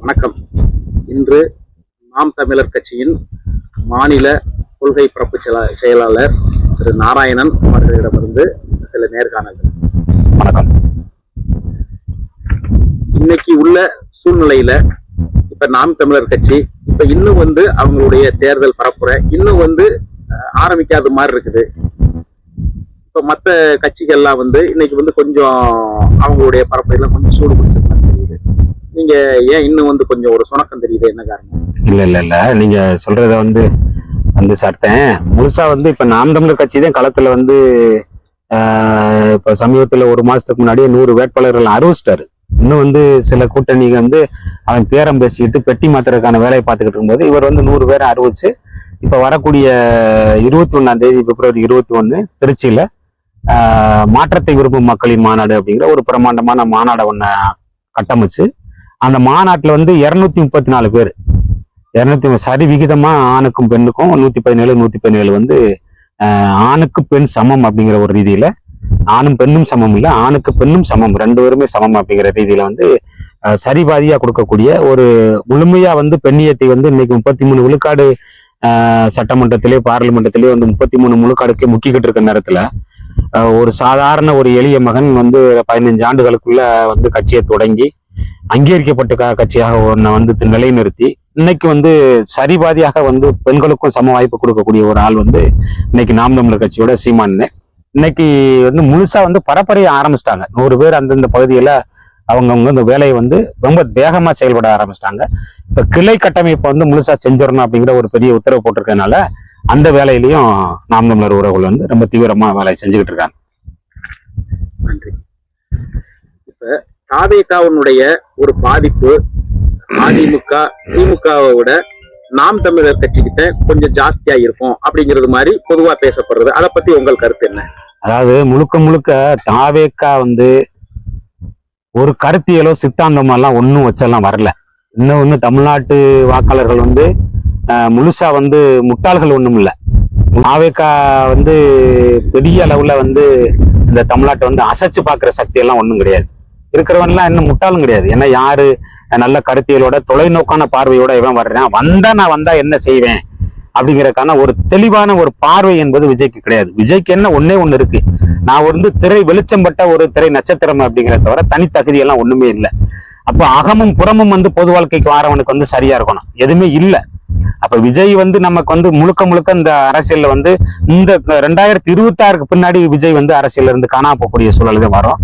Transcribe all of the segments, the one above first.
வணக்கம். இன்று நாம் தமிழர் கட்சியின் மாநில கொள்கை பரப்பு செயலா- செயலாளர் திரு நாராயணன் அவர்களிடமிருந்து சில நேர்காணல்கள். வணக்கம். இன்னைக்கு உள்ள சூழ்நிலையில இப்ப நாம் தமிழர் கட்சி இப்ப இன்னும் வந்து அவங்களுடைய தேர்தல் பரப்புரை இன்னும் வந்து ஆரம்பிக்காத மாதிரி இருக்குது. இப்போ மற்ற கட்சிகள்லாம் வந்து இன்னைக்கு வந்து கொஞ்சம் அவங்களுடைய பரப்பையெல்லாம் கொஞ்சம் சூடு கொடுத்துருக்காங்க தெரியுது. நீங்க ஏன் இன்னும் வந்து கொஞ்சம் ஒரு சுணக்கம் தெரியுது? என்ன காரணம்? இல்ல இல்ல இல்ல. நீங்க சொல்றத வந்து வந்து சார்த்தேன். முழுசா வந்து இப்ப நாம் தமிழர் கட்சி தான் களத்துல வந்து இப்போ இப்ப சமீபத்துல ஒரு மாசத்துக்கு முன்னாடியே நூறு வேட்பாளர்கள் அறிவிச்சிட்டாரு. இன்னும் வந்து சில கூட்டணிகள் வந்து அவன் பேரம் பேசிக்கிட்டு பெட்டி மாத்துறதுக்கான வேலையை பார்த்துக்கிட்டு இருக்கும்போது இவர் வந்து நூறு பேரை அறிவிச்சு இப்ப வரக்கூடிய இருபத்தி ஒண்ணாம் தேதி பிப்ரவரி இருபத்தி ஒன்று திருச்சியில மாற்றத்தை விரும்பும் மக்களின் மாநாடு அப்படிங்கிற ஒரு பிரமாண்டமான மாநாடை ஒன்ன கட்டமைச்சு அந்த மாநாட்டுல வந்து இருநூத்தி முப்பத்தி நாலு பேர். இருநூத்தி சரி விகிதமாக ஆணுக்கும் பெண்ணுக்கும் நூத்தி பதினேழு நூத்தி பதினேழு வந்து ஆஹ், ஆணுக்கு பெண் சமம் அப்படிங்கிற ஒரு ரீதியில ஆணும் பெண்ணும் சமம் இல்லை ஆணுக்கு பெண்ணும் சமம் ரெண்டு பேருமே சமம் அப்படிங்கிற ரீதியில வந்து சரிபாதியாக கொடுக்கக்கூடிய ஒரு முழுமையா வந்து பெண்ணியத்தை வந்து இன்னைக்கு முப்பத்தி மூணு விழுக்காடு ஆஹ், சட்டமன்றத்திலே பார்லிமெண்டத்திலே வந்து முப்பத்தி மூணு முழுக்காடுக்கே முக்கிக்கிட்டு இருக்க நேரத்துல ஒரு சாதாரண ஒரு எளிய மகன் வந்து பதினஞ்சு ஆண்டுகளுக்குள்ள வந்து கட்சியை தொடங்கி அங்கீகரிக்கப்பட்ட கட்சியாக ஒன்றை வந்து நிலைநிறுத்தி இன்னைக்கு வந்து சரிபாதியாக வந்து பெண்களுக்கும் சம வாய்ப்பு கொடுக்கக்கூடிய ஒரு ஆள் வந்து இன்னைக்கு நாம் தமிழர் கட்சியோட சீமான் இன்னைக்கு வந்து முழுசா வந்து பரப்பரைய ஆரம்பிச்சிட்டாங்க. நூறு பேர் அந்தந்த பகுதியில அவங்கவுங்க இந்த வேலையை வந்து ரொம்ப வேகமா செயல்பட ஆரம்பிச்சிட்டாங்க. இப்ப கிளை கட்டமைப்பை வந்து முழுசா செஞ்சிடணும் அப்படிங்கிற ஒரு பெரிய உத்தரவு போட்டிருக்கனால அந்த வேலையிலையும் நாம் தமிழர் உறவுகள் வந்து ரொம்ப தீவிரமா வேலையை செஞ்சுக்கிட்டு இருக்காங்க. நன்றி. இப்ப தாவேகாவினுடைய ஒரு பாதிப்பு அதிமுக திமுகவை விட நாம் தமிழர் கட்சிக்கிட்ட கொஞ்சம் ஜாஸ்தியா இருக்கும் அப்படிங்கிறது மாதிரி பொதுவா பேசப்படுறது. அதை பத்தி உங்கள் கருத்து என்ன? அதாவது முழுக்க முழுக்க தாவேக்கா வந்து ஒரு கருத்தியலோ சித்தாந்தமோ எல்லாம் ஒன்றும் வச்செல்லாம் வரல. இன்னும் ஒன்று தமிழ்நாட்டு வாக்காளர்கள் வந்து முழுசா வந்து முட்டாள்கள் ஒன்றும் இல்லை. ஆவேக்கா வந்து பெரிய அளவில் வந்து இந்த தமிழ்நாட்டை வந்து அசைச்சு பார்க்குற சக்தியெல்லாம் ஒன்றும் கிடையாது. இருக்கிறவன்லாம் இன்னும் முட்டாளும் கிடையாது. ஏன்னா யாரு நல்ல கருத்தியலோட தொலைநோக்கான பார்வையோட இவன் வர்றேன். வந்தா நான் வந்தா என்ன செய்வேன்? அப்படிங்கிறதுக்கான ஒரு தெளிவான ஒரு பார்வை என்பது விஜய்க்கு கிடையாது. விஜய்க்கு என்ன ஒன்னே ஒண்ணு இருக்கு. நான் வந்து திரை வெளிச்சம் பட்ட ஒரு திரை நட்சத்திரம் அப்படிங்கிறத தவிர தனித்தகுதி எல்லாம் ஒண்ணுமே இல்லை. அப்போ அகமும் புறமும் வந்து பொது வாழ்க்கைக்கு வாரவனுக்கு வந்து சரியா இருக்கணும். எதுவுமே இல்லை. அப்ப விஜய் வந்து நமக்கு வந்து முழுக்க முழுக்க இந்த அரசியல்ல வந்து இந்த ரெண்டாயிரத்தி இருபத்தி ஆறுக்கு பின்னாடி விஜய் வந்து அரசியல்ல இருந்து காணாம போகக்கூடிய சூழல் தான் வரும்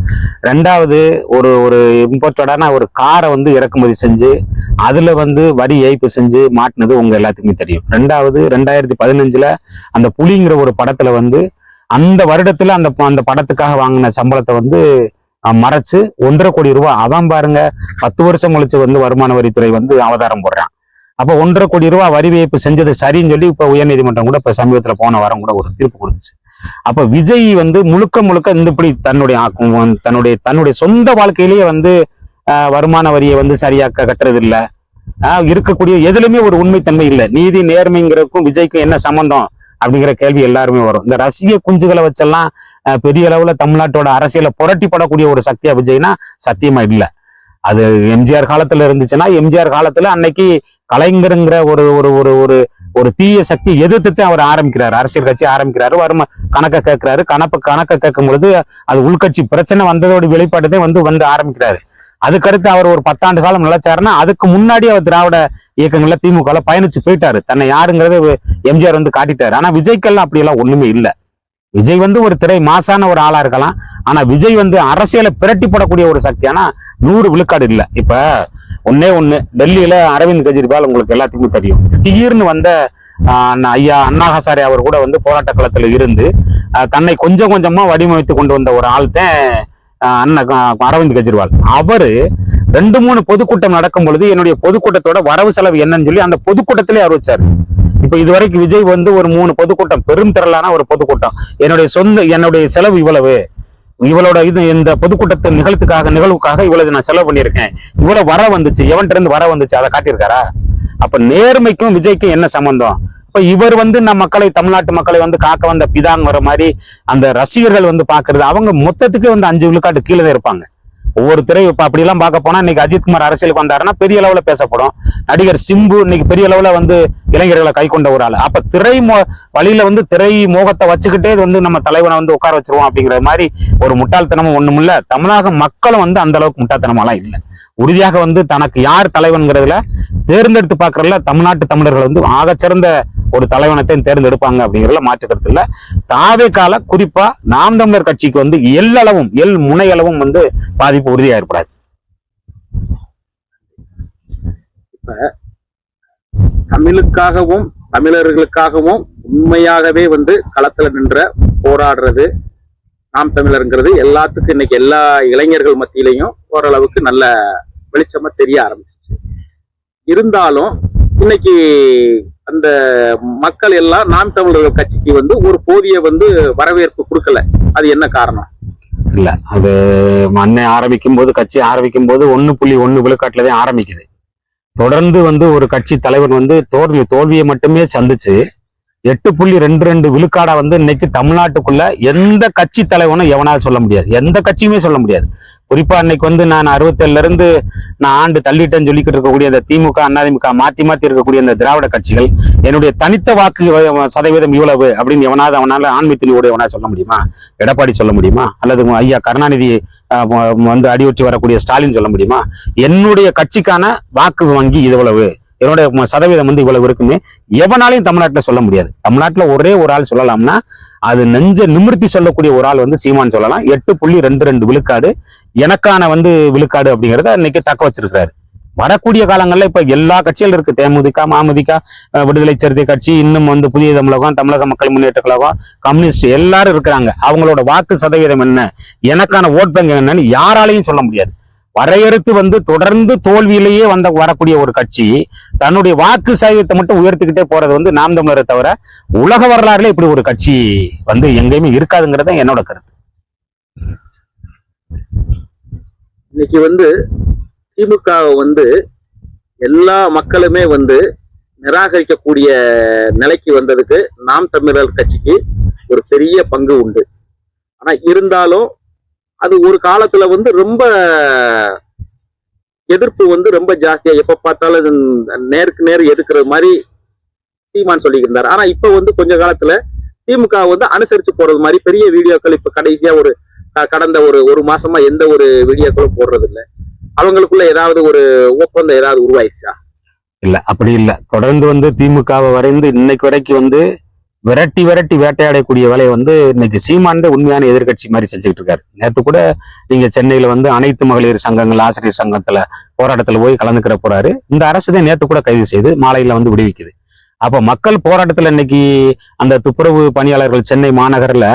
ரெண்டாவது ஒரு ஒரு இம்போர்ட்டடான ஒரு காரை வந்து இறக்குமதி செஞ்சு அதுல வந்து வரி ஏய்ப்பு செஞ்சு மாட்டினது உங்க எல்லாத்துக்குமே தெரியும். ரெண்டாவது ரெண்டாயிரத்தி பதினஞ்சுல அந்த புலிங்கிற ஒரு படத்துல வந்து அந்த வருடத்துல அந்த அந்த படத்துக்காக வாங்கின சம்பளத்தை வந்து மறைச்சு ஒன்றரை கோடி ரூபாய். அவன் பாருங்க பத்து வருஷம் கழிச்சு வந்து வருமான வரித்துறை வந்து அவதாரம் போடுறான். அப்போ ஒன்றரை கோடி ரூபாய் வரி வைப்பு செஞ்சது சரின்னு சொல்லி இப்போ உயர்நீதிமன்றம் கூட இப்போ சமீபத்தில் போன வாரம் கூட ஒரு தீர்ப்பு கொடுத்துச்சு. அப்போ விஜய் வந்து முழுக்க முழுக்க இந்த இப்படி தன்னுடைய தன்னுடைய தன்னுடைய சொந்த வாழ்க்கையிலேயே வந்து ஆஹ், வருமான வரியை வந்து சரியாக கட்டுறது இல்ல ஆஹ், இருக்கக்கூடிய எதுலையுமே ஒரு உண்மைத்தன்மை இல்லை. நீதி நேர்மைங்கிறதுக்கும் விஜய்க்கும் என்ன சம்பந்தம் அப்படிங்கிற கேள்வி எல்லாருமே வரும். இந்த ரசிக குஞ்சுகளை வச்செல்லாம் பெரிய அளவுல தமிழ்நாட்டோட அரசியலை புரட்டி படக்கூடிய ஒரு சக்தியா விஜய்னா சத்தியமா இல்லை. அது எம்ஜிஆர் காலத்துல இருந்துச்சுன்னா எம்ஜிஆர் காலத்துல அன்னைக்கு கலைஞருங்கிற ஒரு ஒரு ஒரு ஒரு ஒரு தீய சக்தி எதிர்த்து அவர் ஆரம்பிக்கிறாரு. அரசியல் கட்சி ஆரம்பிக்கிறாரு. வருமா கணக்கை கேட்கிறாரு. கணப்பு கணக்கை கேட்கும் பொழுது அது உள்கட்சி பிரச்சனை வந்ததோட வெளிப்பாடுதான் வந்து வந்து ஆரம்பிக்கிறாரு. அதுக்கடுத்து அவர் ஒரு பத்தாண்டு காலம் நிலைச்சாருன்னா அதுக்கு முன்னாடி அவர் திராவிட இயக்கங்கள்ல திமுகவில் பயணிச்சு போயிட்டாரு. தன்னை யாருங்கிறத எம்ஜிஆர் வந்து காட்டிட்டாரு. ஆனா விஜய்க்கெல்லாம் அப்படியெல்லாம் ஒன்றுமே ஒண்ணுமே விஜய் வந்து ஒரு திரை மாசான ஒரு ஆளா இருக்கலாம். ஆனா விஜய் வந்து அரசியலை பிரட்டி போடக்கூடிய ஒரு சக்தி ஆனா நூறு விழுக்காடு இல்லை. இப்ப ஒன்னே ஒண்ணு டெல்லியில அரவிந்த் கெஜ்ரிவால் உங்களுக்கு எல்லாத்துக்குமே தெரியும். திடீர்னு வந்த ஐயா அண்ணா ஹசாரே அவர் கூட வந்து போராட்ட களத்துல இருந்து தன்னை கொஞ்சம் கொஞ்சமா வடிவமைத்து கொண்டு வந்த ஒரு ஆள் தான் அண்ணன் அரவிந்த் கெஜ்ரிவால். அவரு ரெண்டு மூணு பொதுக்கூட்டம் நடக்கும் பொழுது என்னுடைய பொதுக்கூட்டத்தோட வரவு செலவு என்னன்னு சொல்லி அந்த பொதுக்கூட்டத்திலே அறிவிச்சாரு. இப்ப இதுவரைக்கும் விஜய் வந்து ஒரு மூணு பொதுக்கூட்டம் பெரும் திரளான ஒரு பொதுக்கூட்டம். என்னுடைய சொந்த என்னுடைய செலவு இவ்வளவு. இவளோட இது இந்த பொதுக்கூட்டத்தின் நிகழ்த்துக்காக நிகழ்வுக்காக இவ்வளவு நான் செலவு பண்ணியிருக்கேன். இவ்வளவு வர வந்துச்சு எவன்கிட்ட இருந்து வர வந்துச்சு அதை காட்டியிருக்காரா? அப்ப நேர்மைக்கும் விஜய்க்கும் என்ன சம்பந்தம்? இப்ப இவர் வந்து நம்ம மக்களை தமிழ்நாட்டு மக்களை வந்து காக்க வந்த பிதாங்கிற மாதிரி அந்த ரசிகர்கள் வந்து பாக்குறது அவங்க மொத்தத்துக்கு வந்து அஞ்சு விழுக்காட்டு கீழே தான் இருப்பாங்க. ஒவ்வொரு திரை இப்போ அப்படிலாம் பார்க்க போனால் இன்னைக்கு அஜித்குமார் அரசியலுக்கு வந்தாருன்னா பெரிய அளவில் பேசப்படும். நடிகர் சிம்பு இன்னைக்கு பெரிய அளவில் வந்து இளைஞர்களை கை கொண்ட ஒரு ஆள். அப்போ திரை மோ வழியில் வந்து திரை மோகத்தை வச்சுக்கிட்டே வந்து நம்ம தலைவனை வந்து உட்கார வச்சிருவோம் அப்படிங்கிற மாதிரி ஒரு முட்டாள்தனமும் ஒண்ணுமில்ல. தமிழக மக்களும் வந்து அந்த அளவுக்கு முட்டாள்தனமாலாம் இல்லை. உறுதியாக வந்து தனக்கு யார் தலைவன்கிறதுல தேர்ந்தெடுத்து பார்க்கறதுல தமிழ்நாட்டு தமிழர்கள் வந்து ஆகச்சிறந்த ஒரு தலைவனத்தையும் தேர்ந்தெடுப்பாங்க அப்படிங்கிறதுல மாற்றுக்கிறது இல்லை. தாவே கால குறிப்பா நாம் தமிழர் கட்சிக்கு வந்து எல்லளவும் எல் முனையளவும் வந்து பாதிப்பு உறுதியா ஏற்படாது. தமிழுக்காகவும் தமிழர்களுக்காகவும் உண்மையாகவே வந்து களத்துல நின்ற போராடுறது நாம் தமிழருங்கிறது எல்லாத்துக்கும் இன்னைக்கு எல்லா இளைஞர்கள் மத்தியிலையும் ஓரளவுக்கு நல்ல வெளிச்சமா தெரிய ஆரம்பிச்சிச்சு இருந்தாலும் இன்னைக்கு அந்த மக்கள் எல்லாம் நாம் தமிழர்கள் கட்சிக்கு வந்து ஒரு போதிய வந்து வரவேற்பு கொடுக்கல. அது என்ன காரணம்? இல்ல அது மண்ணை ஆரம்பிக்கும் போது கட்சி ஆரம்பிக்கும் போது ஒன்னு புள்ளி ஒன்னு விழுக்காட்டுல தான் ஆரம்பிக்குது. தொடர்ந்து வந்து ஒரு கட்சி தலைவர் வந்து தோல்வி தோல்வியை மட்டுமே சந்திச்சு எட்டு புள்ளி ரெண்டு ரெண்டு விழுக்காடா வந்து இன்னைக்கு தமிழ்நாட்டுக்குள்ள எந்த கட்சி தலைவனும் எவனாவது சொல்ல முடியாது. எந்த கட்சியுமே சொல்ல முடியாது. குறிப்பா இன்னைக்கு வந்து நான் அறுபத்தேழுல இருந்து நான் ஆண்டு தள்ளிட்டேன்னு சொல்லிக்கிட்டு இருக்கக்கூடிய அந்த திமுக அதிமுக மாத்தி மாத்தி இருக்கக்கூடிய அந்த திராவிட கட்சிகள் என்னுடைய தனித்த வாக்கு சதவீதம் இவ்வளவு அப்படின்னு எவனாவது அவனால ஆண்மை துணிவோடு சொல்ல முடியுமா? எடப்பாடி சொல்ல முடியுமா? அல்லது ஐயா கருணாநிதி அஹ், வந்து அடியொற்றி வரக்கூடிய ஸ்டாலின் சொல்ல முடியுமா? என்னுடைய கட்சிக்கான வாக்கு வங்கி இவ்வளவு என்னுடைய சதவீதம் வந்து இவ்வளவு இருக்குன்னு எவனாலையும் தமிழ்நாட்டில் சொல்ல முடியாது. தமிழ்நாட்டில் ஒரே ஒரு ஆள் சொல்லலாம்னா அது நெஞ்ச நிமிர்த்தி சொல்லக்கூடிய ஒரு ஆள் வந்து சீமான் சொல்லலாம். எட்டு புள்ளி ரெண்டு ரெண்டு விழுக்காடு எனக்கான வந்து விழுக்காடு அப்படிங்கிறத இன்னைக்கு தக்க வச்சிருக்கிறாரு. வரக்கூடிய காலங்களில் இப்போ எல்லா கட்சியிலும் இருக்கு. தேமுதிக மாமுதிக விடுதலை சிறுத்தை கட்சி இன்னும் வந்து புதிய தமிழகம் தமிழக மக்கள் முன்னேற்ற கழகம் கம்யூனிஸ்ட் எல்லாரும் இருக்கிறாங்க. அவங்களோட வாக்கு சதவீதம் என்ன? எனக்கான ஓட் பேங்க் என்னன்னு யாராலையும் சொல்ல முடியாது. வரையறுத்து வந்து தொடர்ந்து தோல்வியிலேயே வந்த வரக்கூடிய ஒரு கட்சி தன்னுடைய வாக்கு சதவீதத்தை மட்டும் உயர்த்திக்கிட்டே போறது வந்து நாம் தமிழரை தவிர உலக வரலாறுல இப்படி ஒரு கட்சி வந்து எங்கேயுமே இருக்காதுங்கிறது என்னோட கருத்து. இன்னைக்கு வந்து திமுக வந்து எல்லா மக்களுமே வந்து நிராகரிக்கக்கூடிய நிலைக்கு வந்ததுக்கு நாம் தமிழர் கட்சிக்கு ஒரு பெரிய பங்கு உண்டு. ஆனா இருந்தாலும் அது ஒரு காலத்துல வந்து ரொம்ப எதிர்ப்பு வந்து ரொம்ப ஜாஸ்தியா எப்ப பார்த்தாலும் நேருக்கு நேர் எதிர்க்கிற மாதிரி சீமான் சொல்லியிருந்தார் ஆனா இப்ப வந்து கொஞ்ச காலத்துல திமுக வந்து அனுசரிச்சு போறது மாதிரி பெரிய வீடியோக்கள் இப்ப கடைசியா ஒரு க- கடந்த ஒரு ஒரு மாசமா எந்த ஒரு வீடியோக்களும் போடுறது இல்லை அவங்களுக்குள்ள ஏதாவது ஒரு ஒப்பந்தம் ஏதாவது உருவாயிடுச்சா? இல்ல அப்படி இல்ல. தொடர்ந்து வந்து திமுகவை வரைந்து இன்னைக்கு வரைக்கும் வந்து விரட்டி விரட்டி வேட்டையாடக்கூடிய வேலையை வந்து இன்னைக்கு சீமான் தான் உண்மையான எதிர்க்கட்சி மாதிரி செஞ்சுக்கிட்டு இருக்காரு. நேற்று கூட நீங்க சென்னையில வந்து அனைத்து மகளிர் சங்கங்கள் ஆசிரியர் சங்கத்துல போராட்டத்துல போய் கலந்துக்கிற போறாரு. இந்த அரசு தான் நேற்று கூட கைது செய்து மாலையில வந்து விடுவிக்குது. அப்போ மக்கள் போராட்டத்துல இன்னைக்கு அந்த துப்புரவு பணியாளர்கள் சென்னை மாநகரில்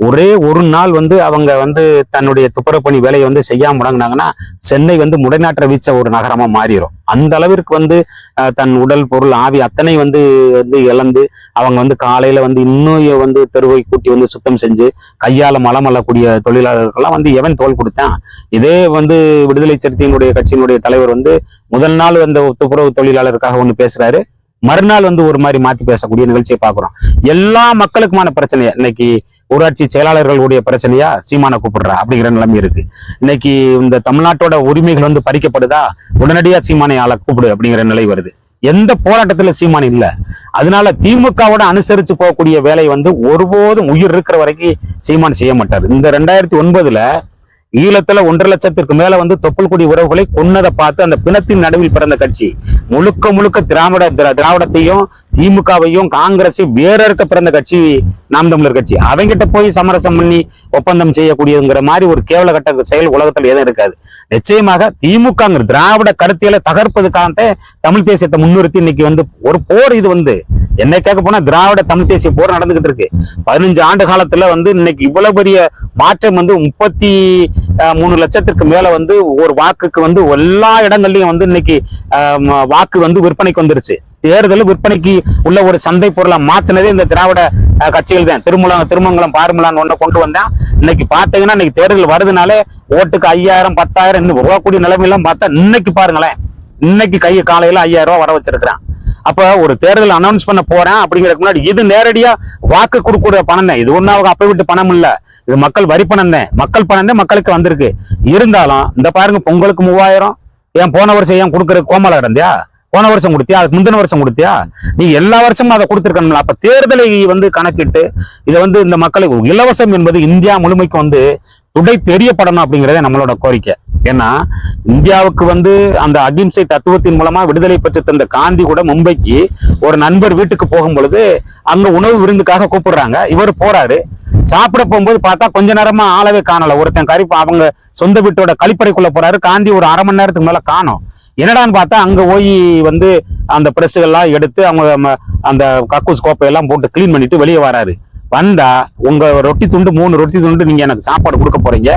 ஒரே ஒரு நாள் வந்து அவங்க வந்து தன்னுடைய துப்புரப்பணி வேலையை வந்து செய்யாம முடங்கினாங்கன்னா சென்னை வந்து முடைநாற்ற வீச்ச ஒரு நகரமா மாறிடும் அந்த அளவிற்கு வந்து தன் உடல் பொருள் ஆவி அத்தனை வந்து வந்து இழந்து அவங்க வந்து காலையில வந்து இன்னும் வந்து தெருவை கூட்டி வந்து சுத்தம் செஞ்சு கையால மலம் அள்ளக்கூடிய தொழிலாளர்கள்லாம் வந்து எவன் தோல் கொடுத்தான்? இதே வந்து விடுதலை சிறுத்தையினுடைய கட்சியினுடைய தலைவர் வந்து முதல் நாள் அந்த துப்புரவு தொழிலாளருக்காக ஒன்று பேசுறாரு. மறுநாள் வந்து ஒரு மாதிரி மாத்தி பேசக்கூடிய நிகழ்ச்சியை பாக்குறோம் எல்லா மக்களுக்குமான பிரச்சனையை? இன்னைக்கு ஊராட்சி செயலாளர்களுடைய பிரச்சனையா? சீமான கூப்பிடுறா அப்படிங்கிற நிலைமை இருக்கு. இன்னைக்கு இந்த தமிழ்நாட்டோட உரிமைகள் வந்து பறிக்கப்படுதா? உடனடியா சீமானை ஆளை கூப்பிடு அப்படிங்கிற நிலை வருது. எந்த போராட்டத்துல சீமான் இல்ல? அதனால திமுகவோட அனுசரிச்சு போகக்கூடிய வேலை வந்து ஒருபோதும் உயிர் இருக்கிற வரைக்கும் சீமான் செய்ய மாட்டார். இந்த ரெண்டாயிரத்தி ஒன்பதுல ஈழத்துல ஒன்றரை லட்சத்திற்கு மேல வந்து தொப்புள்குடி உறவுகளை கொன்னதை பார்த்து அந்த பிணத்தின் நடுவில் பிறந்த கட்சி. முழுக்க முழுக்க திராவிட திரா- திராவிடத்தையும் திமுகவையும் காங்கிரஸையும் வேற இருக்க பிறந்த கட்சி நாம் தமிழர் கட்சி. அவங்கிட்ட போய் சமரசம் பண்ணி ஒப்பந்தம் செய்யக்கூடியதுங்கிற மாதிரி ஒரு கேவலகட்ட செயல் உலகத்துல எதுவும் இருக்காது. நிச்சயமாக திமுகங்கிற திராவிட கருத்தியலை தகர்ப்பதுக்காக தமிழ் தேசியத்தை முன்னிறுத்தி இன்னைக்கு வந்து ஒரு போர் இது வந்து. என்னை கேட்க போனா திராவிட தமிழ் தேசிய போர் நடந்துகிட்டு இருக்கு. பதினஞ்சு ஆண்டு காலத்துல வந்து இன்னைக்கு இவ்வளவு பெரிய மாற்றம் வந்து முப்பத்தி மூணு லட்சத்திற்கு மேல வந்து ஒரு வாக்குக்கு வந்து எல்லா இடங்கள்லயும் வந்து இன்னைக்கு வாக்கு வந்து விற்பனைக்கு வந்துருச்சு. தேர்தல் விற்பனைக்கு உள்ள ஒரு சந்தை பொருளை மாத்தினதே இந்த திராவிட கட்சிகள் தான். திருமலம் திருமங்கலம் பார்மலான்னு ஒண்ணு கொண்டு வந்தேன். இன்னைக்கு பாத்தீங்கன்னா இன்னைக்கு தேர்தல் வருதுனாலே ஓட்டுக்கு ஐயாயிரம் பத்தாயிரம் இன்னும் போகக்கூடிய நிலைமையெல்லாம் பார்த்தா இன்னைக்கு பாருங்களேன். இன்னைக்கு கை காலையில ஐயாயிரம் ரூபா வர வச்சிருக்கிறான். அப்போ ஒரு தேர்தல் அனௌன்ஸ் பண்ண போறேன் அப்படிங்கறதுக்கு முன்னாடி இது நேரடியா வாக்கு கொடுக்கிற பணம் தான். இது ஒன்றும் அவங்க அப்போ விட்டு பணம் இல்லை. இது மக்கள் வரி பணம் தான். மக்கள் பணம் தான் மக்களுக்கு வந்திருக்கு. இருந்தாலும் இந்த பாருங்க பொங்கலுக்கு மூவாயிரம் ஏன் போன வருஷம் ஏன் கொடுக்குற கோமலை கிடந்தியா? போன வருஷம் கொடுத்தியா? அதுக்கு முந்தின வருஷம் கொடுத்தியா? நீ எல்லா வருஷமும் அதை கொடுத்துருக்கணும்ல. அப்ப தேர்தலை வந்து கணக்கிட்டு இதை வந்து இந்த மக்களுக்கு இலவசம் என்பது இந்தியா முழுமைக்கு வந்து துடை தெரியப்படணும் அப்படிங்கிறதே நம்மளோட கோரிக்கை. ஏன்னா இந்தியாவுக்கு வந்து அந்த அகிம்சை தத்துவத்தின் மூலமா விடுதலை பெற்று தந்த காந்தி கூட மும்பைக்கு ஒரு நண்பர் வீட்டுக்கு போகும் பொழுது அங்க உணவு விருந்துக்காக கூப்பிடுறாங்க. இவர் போறாரு. சாப்பிட போகும்போது பார்த்தா கொஞ்ச நேரமா ஆளவே காணல. ஒருத்தன் கறி அவங்க சொந்த வீட்டோட கழிப்பறைக்குள்ள போறாரு. காந்தி ஒரு அரை மணி நேரத்துக்கு மேல காணும். என்னடான்னு பார்த்தா அங்க போய் வந்து அந்த பிரஸ்ஸுகள்லாம் எடுத்து அவங்க அந்த கக்கூஸ் கோப்பையெல்லாம் போட்டு க்ளீன் பண்ணிட்டு வெளியே வராரு. வந்தா உங்க ரொட்டி துண்டு மூணு ரொட்டி துண்டு நீங்க எனக்கு சாப்பாடு கொடுக்க போறீங்க.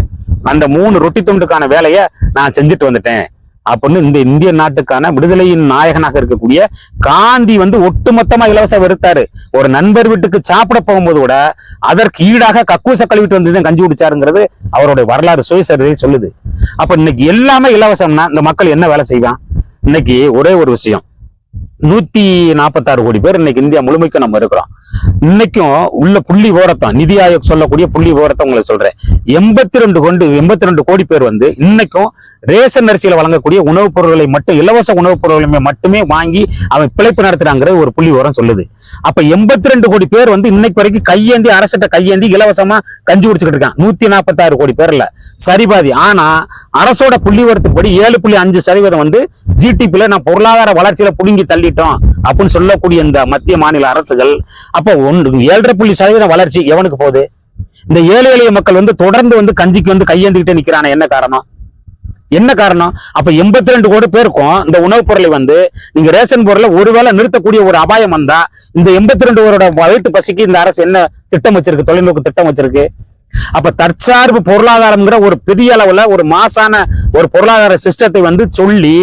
அந்த மூணு ரொட்டி துண்டுக்கான வேலையை நான் செஞ்சுட்டு வந்துட்டேன். அப்படின்னு இந்த இந்திய நாட்டுக்கான விடுதலையின் நாயகனாக இருக்கக்கூடிய காந்தி வந்து ஒட்டுமொத்தமா இலவச வெறுத்தாரு. ஒரு நண்பர் வீட்டுக்கு சாப்பிட போகும்போது கூட அதற்கு ஈடாக கக்கூச கழுவிட்டு வந்து கஞ்சி குடிச்சாருங்கிறது அவருடைய வரலாறு சுயசரிதை சொல்லுது. அப்ப இன்னைக்கு எல்லாமே இலவசம்னா இந்த மக்கள் என்ன வேலை செய்வான்? இன்னைக்கு ஒரே ஒரு விஷயம். நூத்தி நாற்பத்தாறு கோடி பேர் இன்னைக்கு இந்தியா முழுமைக்கும் நம்ம இருக்கிறோம். இன்னைக்கும் உள்ள புள்ளி விவரத்தம் நிதி ஆயோக் சொல்லக்கூடிய புள்ளி விவரத்தை உங்களுக்கு சொல்றேன். எண்பத்தி ரெண்டு கொண்டு எண்பத்தி ரெண்டு கோடி பேர் வந்து இன்னைக்கும் ரேஷன் அரிசியில் வழங்கக்கூடிய உணவுப் பொருட்களை மட்டும் இலவச உணவுப் பொருட்களை மட்டுமே வாங்கி அவன் பிழைப்பு நடத்துறாங்கிறது ஒரு புள்ளி விவரம் சொல்லுது. அப்ப எண்பத்தி ரெண்டு கோடி பேர் வந்து இன்னைக்கு வரைக்கும் கையேந்தி அரசிட்ட கையேந்தி இலவசமா கஞ்சி குடிச்சுக்கிட்டு இருக்கான் நூத்தி நாற்பத்தாறு கோடி பேர்ல. சரிபாதி. ஆனா அரசோட புள்ளிவரத்துப்படி ஏழு புள்ளி அஞ்சு சதவீதம் வந்து ஜிடிபில நான் பொருளாதார வளர்ச்சியில புடுங்கி தள்ளிட்டோம் அப்படின்னு சொல்லக்கூடிய இந்த மத்திய மாநில அரசுகள். அப்போ ஒன்று ஏழரை புள்ளி சதவீதம் வளர்ச்சி எவனுக்கு போகுது? இந்த ஏழை எளிய மக்கள் வந்து தொடர்ந்து வந்து கஞ்சிக்கு வந்து கையேந்திக்கிட்டே நிக்கிறான என்ன காரணம்? என்ன காரணம்? அப்ப எண்பத்தி ரெண்டு கோடி பேருக்கும் இந்த உணவுப் பொருளை வந்து நீங்க ரேஷன் பொருளை ஒருவேளை நிறுத்தக்கூடிய ஒரு அபாயம் வந்தா இந்த எண்பத்தி ரெண்டு பேரோட வயிற்று பசிக்கு இந்த அரசு என்ன திட்டம் வச்சிருக்கு? தொலைநோக்கு திட்டம் வச்சிருக்கு. அப்ப தற்சார்பு பொருளாதாரம்ங்கிற ஒரு பெரிய அளவுல ஒரு மாசான ஒரு பொருளாதார சிஸ்டத்தை வந்து சொல்லி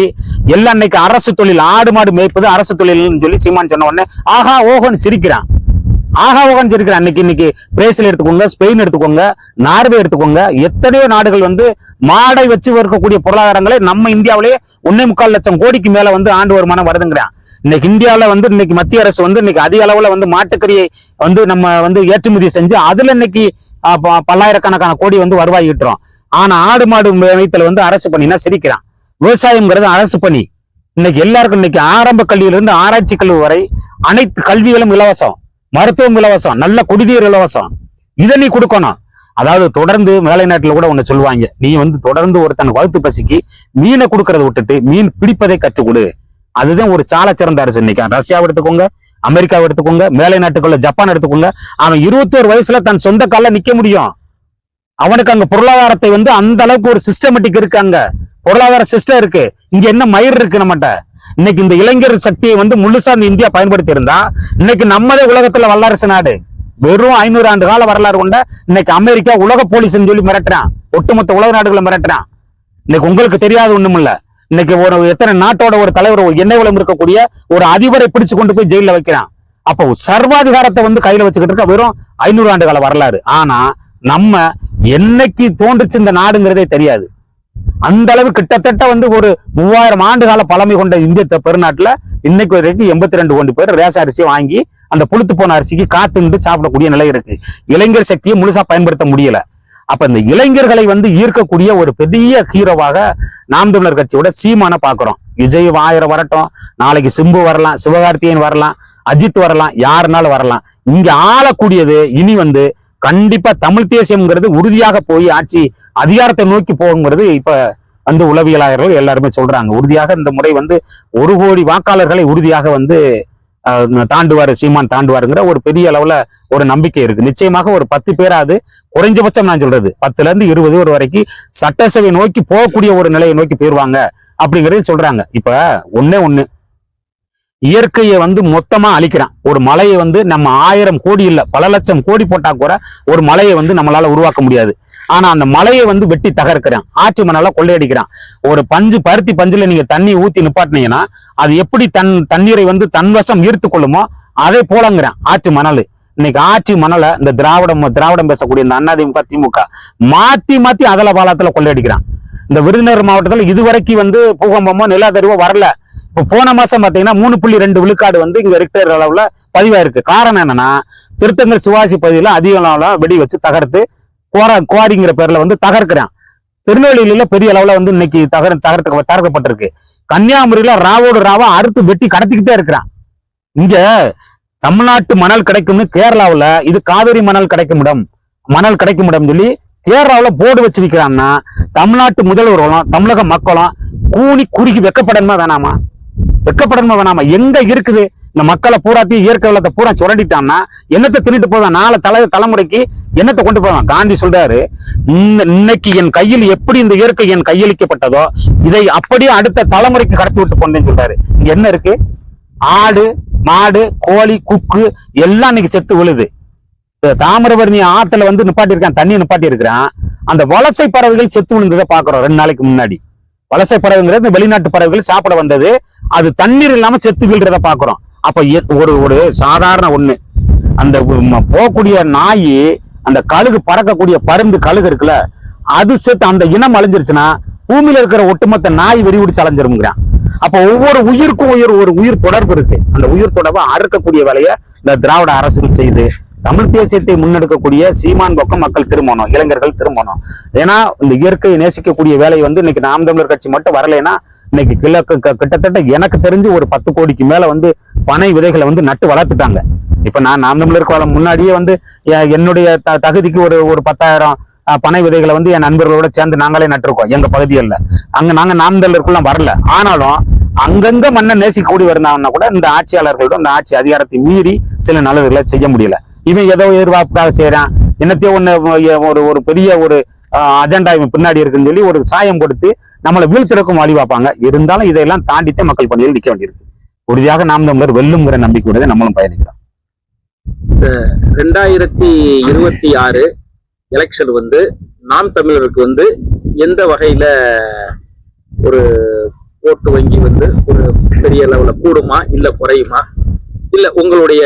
எல்லாம் இன்னைக்கு அரசு தொழில் ஆடு மாடு மேய்ப்பது அரசு தொழில்னு சொல்லி சீமான் சொன்ன உடனே ஆஹா ஓஹோன்னு சிரிக்கிறான். ஆஹா ஓகன் சிரிக்கிறான். இன்னைக்கு இன்னைக்கு பிரேசில் எடுத்துக்கோங்க ஸ்பெயின் எடுத்துக்கோங்க நார்வே எடுத்துக்கோங்க எத்தனையோ நாடுகள் வந்து மாடை வச்சு இருக்கக்கூடிய பொருளாதாரங்களை நம்ம இந்தியாவிலேயே ஒன்னே முக்கால் லட்சம் கோடிக்கு மேல வந்து ஆண்டு வருமானம் வருதுங்கிறான். இன்னைக்கு இந்தியாவில் வந்து இன்னைக்கு மத்திய அரசு வந்து இன்னைக்கு அதிக அளவுல வந்து மாட்டுக்கறியை வந்து நம்ம வந்து ஏற்றுமதி செஞ்சு அதுல இன்னைக்கு பல்லாயிரக்கணக்கான கோடி வந்து வருவாய் ஈட்டுறோம். ஆனா ஆடு மாடு மேய்த்தல் வந்து அரசு பண்ணினா சிரிக்கிறான். விவசாயம்ங்கிறது அரசு பணி. இன்னைக்கு எல்லாருக்கும் இன்னைக்கு ஆரம்ப கல்வியிலிருந்து ஆராய்ச்சி கல்வி வரை அனைத்து கல்விகளும் இலவசம். மருத்துவம் இலவசம். நல்ல குடிநீர் இலவசம். இதை நீ கொடுக்கணும். அதாவது தொடர்ந்து வேலை நாட்டில் கூட ஒண்ணு சொல்லுவாங்க. நீ வந்து தொடர்ந்து ஒருத்தன் வகுத்து பசிக்கு மீனை கொடுக்கறத விட்டுட்டு மீன் பிடிப்பதை கற்றுக் கொடு. அதுதான் ஒரு சால சிறந்த அரசு இன்னைக்கு. ரஷ்யாவை எடுத்துக்கோங்க. அமெரிக்காவை எடுத்துக்கோங்க மேலை நாட்டுக்குள்ள ஜப்பான் எடுத்துக்கோங்க. அவன் இருபத்தோரு வயசுல தன் சொந்த கால நிக்க முடியும். அவனுக்கு அங்க பொருளாதாரத்தை வந்து அந்த அளவுக்கு ஒரு சிஸ்டமேட்டிக் இருக்கு அங்க. பொருளாதார சிஸ்டம் இருக்கு. இங்க என்ன மயிர் இருக்கு நம்மகிட்ட? இன்னைக்கு இந்த இளைஞர் சக்தியை வந்து முழுசா இந்தியா பயன்படுத்தி இருந்தா இன்னைக்கு நம்மளே உலகத்துல வல்லரசு நாடு. வெறும் ஐநூறு ஆண்டு கால வரலாறு கொண்ட இன்னைக்கு அமெரிக்கா உலக போலீஸ்னு சொல்லி மிரட்டுறான். ஒட்டுமொத்த உலக நாடுகளை மிரட்டுறான். இன்னைக்கு உங்களுக்கு தெரியாது ஒண்ணும் இல்லை இன்னைக்கு ஒரு எத்தனை நாட்டோட ஒரு தலைவர் ஒரு எண்ணெய் வளம் இருக்கக்கூடிய ஒரு அதிபரை பிடிச்சு கொண்டு போய் ஜெயில வைக்கிறான். அப்போ சர்வாதிகாரத்தை வந்து கையில வச்சுக்கிட்டு இருக்க வெறும் ஐநூறு ஆண்டு கால வரலாறு. ஆனா நம்ம என்னைக்கு தோன்றுச்சு இந்த நாடுங்கிறதே தெரியாது. அந்த அளவு கிட்டத்தட்ட வந்து ஒரு மூவாயிரம் ஆண்டு கால பழமை கொண்ட இந்திய பெருநாட்டில் பெருநாட்டுல இன்னைக்கு வரைக்கும் எண்பத்தி ரெண்டு கோடி பேர் ரேஷன் அரிசியை வாங்கி அந்த புளுத்து போன அரிசிக்கு காத்துண்டு சாப்பிடக்கூடிய நிலை இருக்கு. இளைஞர் சக்தியை முழுசா பயன்படுத்த முடியல. அப்ப இந்த இளைஞர்களை வந்து ஈர்க்கக்கூடிய ஒரு பெரிய ஹீரோவாக நாம் தமிழர் கட்சியோட சீமான பாக்குறோம் விஜய் ஆயிரம் வரட்டும் நாளைக்கு சிம்பு வரலாம் சிவகார்த்தியன் வரலாம் அஜித் வரலாம் யாருனாலும் வரலாம். இங்க ஆளக்கூடியது இனி வந்து கண்டிப்பா தமிழ் தேசியம்ங்கிறது உறுதியாக போய் ஆட்சி அதிகாரத்தை நோக்கி போகுங்கிறது இப்ப வந்து உளவியலாளர்கள் எல்லாருமே சொல்றாங்க. உறுதியாக இந்த முறை வந்து ஒரு கோடி வாக்காளர்களை உறுதியாக வந்து தாண்டுவாரு சீமான் தாண்டுவாருங்கிற ஒரு பெரிய அளவுல ஒரு நம்பிக்கை இருக்கு. நிச்சயமாக ஒரு பத்து பேராது குறைஞ்சபட்சம் நான் சொல்றது. பத்துல இருந்து இருபது ஒரு வரைக்கும் சட்டசபை நோக்கி போகக்கூடிய ஒரு நிலையை நோக்கி போயிருவாங்க அப்படிங்கிறது சொல்றாங்க. இப்ப ஒண்ணே ஒண்ணு. இயற்கையை வந்து மொத்தமா அழிக்கிறான். ஒரு மலையை வந்து நம்ம ஆயிரம் கோடி இல்லை பல லட்சம் கோடி போட்டா கூட ஒரு மலையை வந்து நம்மளால உருவாக்க முடியாது. ஆனா அந்த மலையை வந்து வெட்டி தகர்க்கிறான். ஆற்று மணல கொள்ளையடிக்கிறான். ஒரு பஞ்சு பருத்தி பஞ்சுல நீங்க தண்ணி ஊத்தி நிப்பாட்டினீங்கன்னா அது எப்படி தன் தண்ணீரை வந்து தன்வசம் ஈர்த்து கொள்ளுமோ அதே போலங்கிறான் ஆற்று மணல். இன்னைக்கு ஆட்சி மணலை இந்த திராவிடம் திராவிடம் பேசக்கூடிய இந்த அதிமுக திமுக மாத்தி மாத்தி அதல பாலத்துல கொள்ளையடிக்கிறான். இந்த விருதுநகர் மாவட்டத்தில் இதுவரைக்கும் வந்து பூகம்பமோ நிலத்தறிவோ வரல. இப்போ போன மாசம் பாத்தீங்கன்னா மூணு புள்ளி ரெண்டு விழுக்காடு வந்து இங்க ரிக்டர் அளவுல பதிவாயிருக்கு. காரணம் என்னன்னா திருத்தங்கல் சிவாசி பகுதியில் அதிக அளவுல வெடி வச்சு தகர்த்து கோரா குவாரிங்கிற பேர்ல வந்து தகர்க்கிறான். திருநெல்வேலியில பெரிய அளவுல வந்து இன்னைக்கு தகர தகர்த்து தகர்க்கப்பட்டிருக்கு. கன்னியாகுமரியில ராவோடு ராவா அறுத்து வெட்டி கடத்திக்கிட்டே இருக்கிறான். இங்க தமிழ்நாட்டு மணல் கிடைக்கும்னு கேரளாவில் இது காவிரி மணல் கிடைக்கும் இடம். மணல் கிடைக்கும் இடம் சொல்லி கேரளாவில் போர்டு வச்சு விற்கிறான்னா தமிழ்நாட்டு முதல்வர்களும் தமிழக மக்களும் கூனி குறுகி வெக்கப்படணுமா வேணாமா? வெக்கப்படணுமா வேணாமா? எங்க இருக்குது? இந்த மக்களை பூராத்தையும் இயற்கை வளத்தை பூரா சுரண்டிட்டான்னா என்னத்தை திருட்டு போதான் நாலு தலை தலைமுறைக்கு என்னத்தை கொண்டு போவான் காந்தி சொல்றாரு "இன்ன- இன்னைக்கு என் கையில் எப்படி இந்த இயற்கை என் கையளிக்கப்பட்டதோ இதை அப்படியே அடுத்த தலைமுறைக்கு கடத்தி விட்டு போனேன்னு சொல்றாரு. இங்க என்ன இருக்கு? ஆடு மாடு கோழி குக்கு எல்லாம் இன்னைக்கு செத்து விழுது. தாமிரபரணி ஆத்துல வந்து நிப்பாட்டி இருக்கான் தண்ணி நிப்பாட்டி இருக்கிறான் அந்த வலசை பறவைகள் செத்து விழுந்ததை பாக்குறோம் ரெண்டு நாளைக்கு முன்னாடி. வலசை பறவைங்கிறது இந்த வெளிநாட்டு பறவைகள் சாப்பிட வந்தது. அது தண்ணீர் இல்லாம செத்து வீழ்றத பாக்குறோம் அப்ப ஒரு ஒரு சாதாரண ஒண்ணு. அந்த போகக்கூடிய நாய் அந்த கழுகு பறக்கக்கூடிய பருந்து கழுகு இருக்குல்ல அது செத்து அந்த இனம் அழிஞ்சிருச்சுன்னா பூமியில இருக்கிற ஒட்டுமொத்த நாய் வெறி பிடிச்சு அலைஞ்சிருங்கிறான் அப்ப ஒவ்வொரு உயிருக்கும் உயிர் ஒரு உயிர் தொடர்பு இருக்கு. அந்த உயிர் தொடர்பை அறுக்கக்கூடிய வேலையை இந்த திராவிட அரசுகள் செய்யுது தமிழ் தேசியத்தை முன்னெடுக்கக்கூடிய சீமான் பக்கம் மக்கள் திரும்பணும் இளைஞர்கள் திரும்பணும். ஏன்னா இந்த இயற்கையை நேசிக்கக்கூடிய வேலை வந்து இன்னைக்கு நாம் தமிழர் கட்சி மட்டும் வரலைன்னா இன்னைக்கு கிழக்கு க- கிட்டத்தட்ட எனக்கு தெரிஞ்சு ஒரு பத்து கோடிக்கு மேல வந்து பனை விதைகளை வந்து நட்டு வளர்த்துட்டாங்க. இப்ப நான் நாம் தமிழருக்கு வர முன்னாடியே வந்து என்னுடைய த- தகுதிக்கு ஒரு ஒரு பத்தாயிரம் பனை விதைகளை வந்து என் நண்பர்களோட சேர்ந்து நாங்களே நட்டிருக்கோம். எங்க பகுதிகளில். அங்க நாங்க நாம் தமிழருக்குள்ள வரல. ஆனாலும் அங்கங்க மண்ணை நேசிக்கொடி வந்தாங்கன்னா கூட இந்த ஆட்சியாளர்களோட இந்த ஆட்சி அதிகாரத்தை மீறி சில நல்லதுகளை செய்ய முடியல. இவன் ஏதோ எதிர்பார்ப்பாக செய்யறான் என்னத்தையோ ஒண்ணு ஒரு ஒரு பெரிய ஒரு அஜெண்டா இவன் பின்னாடி இருக்குன்னு சொல்லி ஒரு சாயம் கொடுத்து நம்மளை வீழ்த்திறக்கும் வழி பார்ப்பாங்க. இருந்தாலும் இதையெல்லாம் தாண்டித்தே மக்கள் பணியில் நிற்க வேண்டியிருக்கு. உறுதியாக நாம் தமிழர் வெல்லுங்கிற நம்பிக்கையோட நம்மளும் பயணிக்கிறோம். ரெண்டாயிரத்தி இருபத்தி ஆறு எலெக்ஷன் வந்து நாம் தமிழருக்கு வந்து எந்த வகையில ஒரு ஓட்டு வங்கி வந்து ஒரு பெரிய லெவலில் கூடுமா இல்ல குறையுமா? இல்ல உங்களுடைய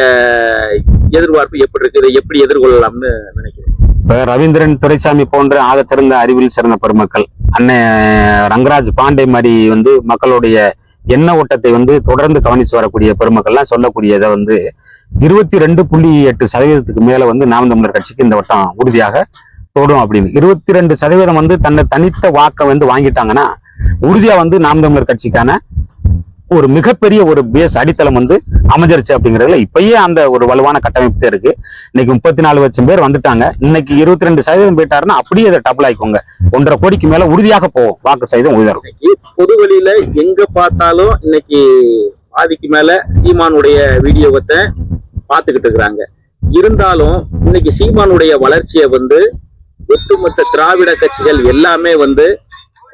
எதிர்பார்ப்பு எப்படி இருக்குது எப்படி எதிர்கொள்ளலாம்னு நினைக்கிறேன் இப்போ ரவீந்திரன் துரைசாமி போன்ற ஆகச்சிறந்த அறிவில் சிறந்த பெருமக்கள் அண்ணன் ரங்கராஜ் பாண்டே மாதிரி வந்து மக்களுடைய எண்ண ஓட்டத்தை வந்து தொடர்ந்து கவனித்து வரக்கூடிய பெருமக்கள்லாம் சொல்லக்கூடியதை வந்து இருபத்தி ரெண்டு புள்ளி எட்டு சதவீதத்துக்கு மேலே வந்து நாம் தமிழர் கட்சிக்கு இந்த வட்டம் உறுதியாக தொடும் அப்படின்னு. இருபத்தி ரெண்டு சதவீதம் வந்து தன்னை தனித்த வாக்கை வந்து வாங்கிட்டாங்கன்னா உறுதியா வந்து நாம் தமிழர் கட்சிக்கான ஒரு மிகப்பெரிய ஒரு பேஸ் அடித்தளம் வந்து அமைஞ்சிருச்சு அப்படிங்கிறதுல இப்பயே அந்த ஒரு வலுவான கட்டமைப்பு தான் இருக்கு. இன்னைக்கு முப்பத்தி நாலு லட்சம் பேர் வந்துட்டாங்க. இன்னைக்கு இருபத்தி ரெண்டு சதவீதம் போயிட்டாருன்னா அப்படியே அதை டபுள் ஆயிக்கோங்க ஒன்றரை கோடிக்கு மேல உறுதியாக போவோம் வாக்கு சதவீதம் உறுதியா இருக்கும் பொது வழியில எங்க பார்த்தாலும் இன்னைக்கு பாதிக்கு மேல சீமானுடைய வீடியோவத்தை பார்த்துக்கிட்டு இருக்கிறாங்க. இருந்தாலும் இன்னைக்கு சீமானுடைய வளர்ச்சியை வந்து ஒட்டுமொத்த திராவிட கட்சிகள் எல்லாமே வந்து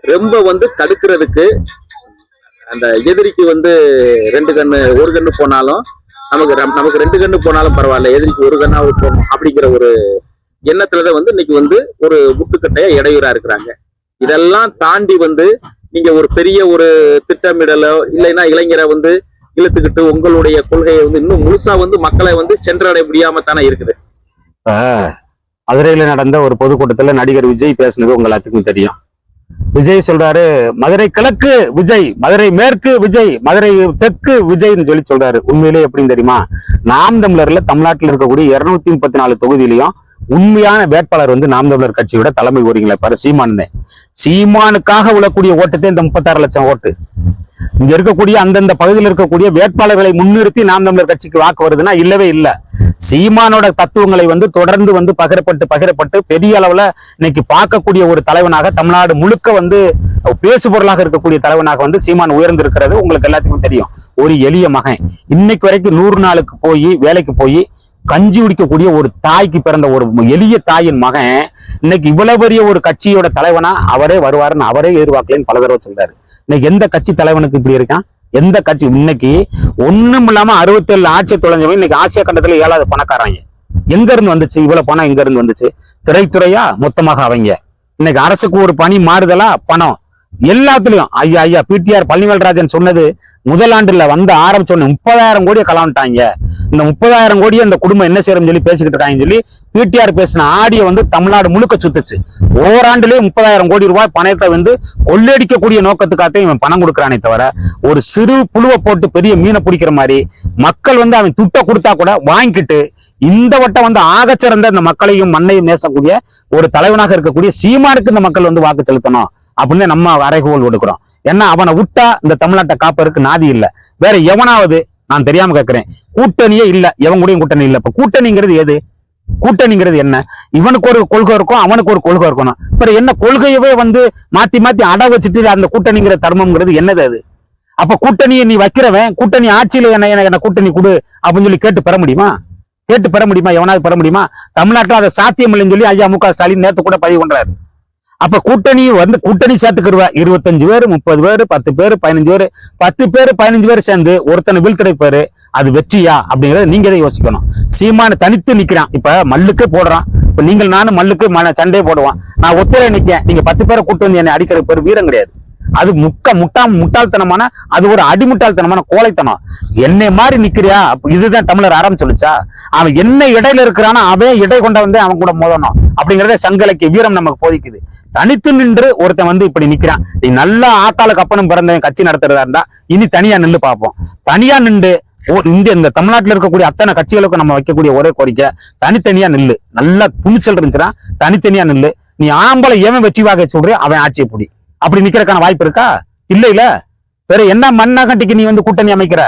ரொம்ப வந்து தடுக்கிறதுக்கு அந்த எதிரிக்கு வந்து ரெண்டு கண்ணு ஒரு கண்ணு போனாலும் நமக்கு ரம்- நமக்கு ரெண்டு கண்ணு போனாலும் பரவாயில்ல. எதிரிக்கு ஒரு கண்ணா போகணும் அப்படிங்கிற ஒரு எண்ணத்துலதான் வந்து இன்னைக்கு வந்து ஒரு முட்டுக்கட்டையா இடையூறா இருக்கிறாங்க. இதெல்லாம் தாண்டி வந்து நீங்க ஒரு பெரிய ஒரு திட்டமிடலோ இல்லைன்னா இளைஞரை வந்து இழுத்துக்கிட்டு உங்களுடைய கொள்கையை வந்து இன்னும் முழுசா வந்து மக்களை வந்து சென்றடைய முடியாம தானே இருக்குது மதுரையில நடந்த ஒரு பொதுக்கூட்டத்துல நடிகர் விஜய் பேசுனது உங்க எல்லாத்துக்கும் தெரியும். விஜய் சொல்றாரு மதுரை கிழக்கு விஜய் மதுரை மேற்கு விஜய் மதுரை தெற்கு விஜய்னு சொல்லி சொல்றாரு. உண்மையிலே எப்படின்னு தெரியுமா? நாம் தமிழர்ல தமிழ்நாட்டில் இருக்கக்கூடிய இருநூத்தி முப்பத்தி நாலு தொகுதியிலையும் உண்மையான வேட்பாளர் வந்து நாம் தமிழர் கட்சியோட தலைமை ஓரிங்களா பாரு சீமானு சீமானுக்காக உழக்கூடிய ஓட்டத்தை இந்த முப்பத்தாறு லட்சம் ஓட்டு. இங்க இருக்கக்கூடிய அந்தந்த பகுதியில் இருக்கக்கூடிய வேட்பாளர்களை முன்னிறுத்தி நாம் தமிழர் கட்சிக்கு வாக்கு வருதுன்னா இல்லவே இல்ல. சீமானோட தத்துவங்களை வந்து தொடர்ந்து வந்து பகிரப்பட்டு பகிரப்பட்டு பெரிய அளவுல இன்னைக்கு பார்க்கக்கூடிய ஒரு தலைவனாக தமிழ்நாடு முழுக்க வந்து பேசுபொருளாக இருக்கக்கூடிய தலைவனாக வந்து சீமான் உயர்ந்திருக்கிறது. உங்களுக்கு எல்லாத்துக்கும் தெரியும். ஒரு எளிய மகன். இன்னைக்கு வரைக்கும் நூறு நாளுக்கு போய் வேலைக்கு போய் கஞ்சி குடிக்கக்கூடிய ஒரு தாய்க்கு பிறந்த ஒரு எளிய தாயின் மகன். இன்னைக்கு இவ்வளவு பெரிய ஒரு கட்சியோட தலைவனா அவரே வருவாருன்னு அவரே எதிர்பார்க்கலன்னு பல தடவை சொல்றாரு. இன்னைக்கு எந்த கட்சி தலைவனுக்கு இப்படி இருக்கான்? எந்த கட்சி இன்னைக்கு ஒண்ணும் இல்லாம அறுபத்தேழு ஆட்சி தொலைஞ்சவங்க இன்னைக்கு ஆசியா கண்டத்துல ஏழாவது பணக்காரங்க எங்க இருந்து வந்துச்சு? இவ்வளவு பணம் எங்க இருந்து வந்துச்சு? திரைத்துறையா? மொத்தமாக அவங்க. இன்னைக்கு அரசுக்கு ஒரு பணி மாறுதலா? பணம். எல்லாத்துலயும். ஐயா ஐயா பிடிஆர் பழனிவேல்ராஜன் சொன்னது முதலாண்டுல வந்து ஆரம்பிச்சோன்னு முப்பதாயிரம் கோடியை கலாண்டாங்க இந்த முப்பதாயிரம் கோடியை இந்த குடும்பம் என்ன செய்யறோம்னு சொல்லி பேசிக்கிட்டு இருக்காங்கன்னு சொல்லி பிடிஆர் பேசின ஆடியோ வந்து தமிழ்நாடு முழுக்க சுத்துச்சு. ஓராண்டுலயே முப்பதாயிரம் கோடி ரூபாய் பணத்தை வந்து கொள்ளடிக்கக்கூடிய நோக்கத்துக்காக இவன் பணம் கொடுக்குறானே தவிர ஒரு சிறு புழுவை போட்டு பெரிய மீனை பிடிக்கிற மாதிரி மக்கள் வந்து அவன் துட்டை கொடுத்தா கூட வாங்கிக்கிட்டு இந்த வட்டம் வந்து ஆகச்சிறந்த இந்த மக்களையும் மண்ணையும் நேசக்கூடிய ஒரு தலைவனாக இருக்கக்கூடிய சீமானுக்கு இந்த மக்கள் வந்து வாக்கு செலுத்தணும். அப்படின்னு நம்ம அறைகோல் கொடுக்குறோம் ஏன்னா அவனை விட்டா இந்த தமிழ்நாட்டை காப்பதற்கு நாதி இல்ல. வேற எவனாவது நான் தெரியாம கேட்கிறேன். கூட்டணியே இல்ல. எவன் கூடயும் கூட்டணி இல்ல. இப்ப கூட்டணிங்கிறது எது? கூட்டணிங்கிறது என்ன? இவனுக்கு ஒரு கொள்கை இருக்கும் அவனுக்கு ஒரு கொள்கை இருக்கணும். அப்புறம் என்ன கொள்கையவே வந்து மாத்தி மாத்தி அட வச்சுட்டு அந்த கூட்டணிங்கிற தர்மம்ங்கிறது என்னது அது? அப்ப கூட்டணியை நீ வைக்கிறவன் கூட்டணி ஆட்சியில என்ன என்ன- கூட்டணி கொடு அப்படின்னு சொல்லி கேட்டு பெற முடியுமா? கேட்டு பெற முடியுமா? எவனாவது பெற முடியுமா? தமிழ்நாட்டில் அதை சாத்தியம் இல்லைன்னு சொல்லி ஐயா மு க ஸ்டாலின் நேற்று கூட பதிவு பண்றாரு. அப்ப கூட்டணி வந்து கூட்டணி சேர்த்துக்கிடுவா இருபத்தஞ்சு பேர் முப்பது பேர் பத்து பேர் பதினஞ்சு பேர். பத்து பேர் பதினஞ்சு பேர் சேர்ந்து ஒருத்தனை வீழ்த்திடைப்பாரு அது வெற்றியா அப்படிங்கறத நீங்க தான் யோசிக்கணும். சீமான தனித்து நிக்கிறான். இப்ப மல்லுக்கு போடுறான். இப்ப நீங்கள் நானும் மல்லுக்கு மன சண்டையே போடுவான் நான் ஒத்துழை நிக்கேன். நீங்க பத்து பேரை கூட்டு வந்து என்னை அடிக்கிற பேர் வீரம் கிடையாது. அது முக்க முட்டா முட்டாள்தனமான அது ஒரு அடிமுட்டாள்தனமான கோழைத்தனம். என்னை மாதிரி நிக்கிறியா? இதுதான் தமிழர் அறம் அவன் என்ன இடையில இருக்கிறானோ அவன் இடை கொண்ட வந்து அவன் கூட மோதணும். அப்படிங்கறத சங்கலைக்கு வீரம் நமக்கு போதிக்குது. தனித்து நின்று ஒருத்தன் வந்து இப்படி நிக்கிறான். நீ நல்லா ஆத்தாளுக்கு கப்பனும் பிறந்தவன் கட்சி நடத்துறதா இருந்தா இனி தனியா நின்று பார்ப்போம். தனியா நின்று ஓ- இந்த தமிழ்நாட்டில் இருக்கக்கூடிய அத்தனை கட்சிகளுக்கும் நம்ம வைக்கக்கூடிய ஒரே கோரிக்கை தனித்தனியா நில்லு. நல்லா துணிச்சல் இருந்துச்சுன்னா தனித்தனியா நில்லு. நீ ஆம்பளை ஏன் வெற்றி வாக சொல்றியோ அவன் ஆட்சியை பிடி. அப்படி நிக்கிறதுக்கான வாய்ப்பு இருக்கா? இல்ல இல்ல. வேற என்ன மண்ணாகட்டிக்கு நீ வந்து கூட்டணி அமைக்கிற?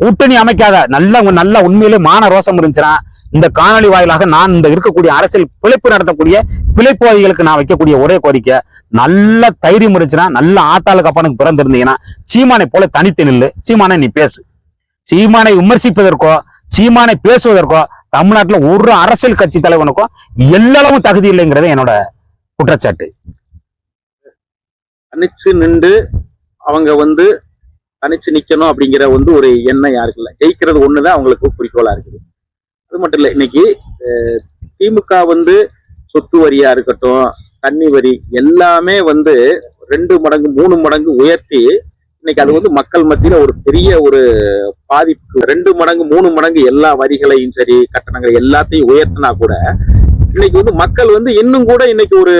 கூட்டணி அமைக்காத. நல்ல நல்ல உண்மையிலே மான ரோசம் இருந்துச்சுன்னா இந்த காணொளி வாயிலாக நான் இந்த இருக்கக்கூடிய அரசியல் பிழைப்பு நடத்தக்கூடிய பிழைப்புவாதிகளுக்கு நான் வைக்கக்கூடிய ஒரே கோரிக்கை நல்ல தைரியம் இருந்துச்சுன்னா நல்ல ஆத்தாளுக்கு அப்பனுக்கு பிறந்திருந்தீங்கன்னா சீமானை போல தனித்து நில்லு. சீமானை நீ பேசு. சீமானை விமர்சிப்பதற்கோ சீமானை பேசுவதற்கோ தமிழ்நாட்டுல ஒரு அரசியல் கட்சி தலைவனுக்கும் எல்லளவும் தகுதி இல்லைங்கிறது என்னோட குற்றச்சாட்டு. தனிச்சு நின்று அவங்க வந்து தனிச்சு நிக்கணும் அப்படிங்கிற வந்து ஒரு எண்ணம் யாருக்கு இல்லை. ஜெயிக்கிறது ஒண்ணுதான் அவங்களுக்கு குறிக்கோளா இருக்குது. அது மட்டும் இல்லை இன்னைக்கு திமுக வந்து சொத்து வரியா இருக்கட்டும் தண்ணி வரி எல்லாமே வந்து ரெண்டு மடங்கு மூணு மடங்கு உயர்த்தி இன்னைக்கு அது வந்து மக்கள் மத்தியில ஒரு பெரிய ஒரு பாதிப்பு. ரெண்டு மடங்கு மூணு மடங்கு எல்லா வரிகளையும் சரி கட்டணங்கள் எல்லாத்தையும் உயர்த்தினா கூட இன்னைக்கு வந்து மக்கள் வந்து இன்னும் கூட இன்னைக்கு ஒரு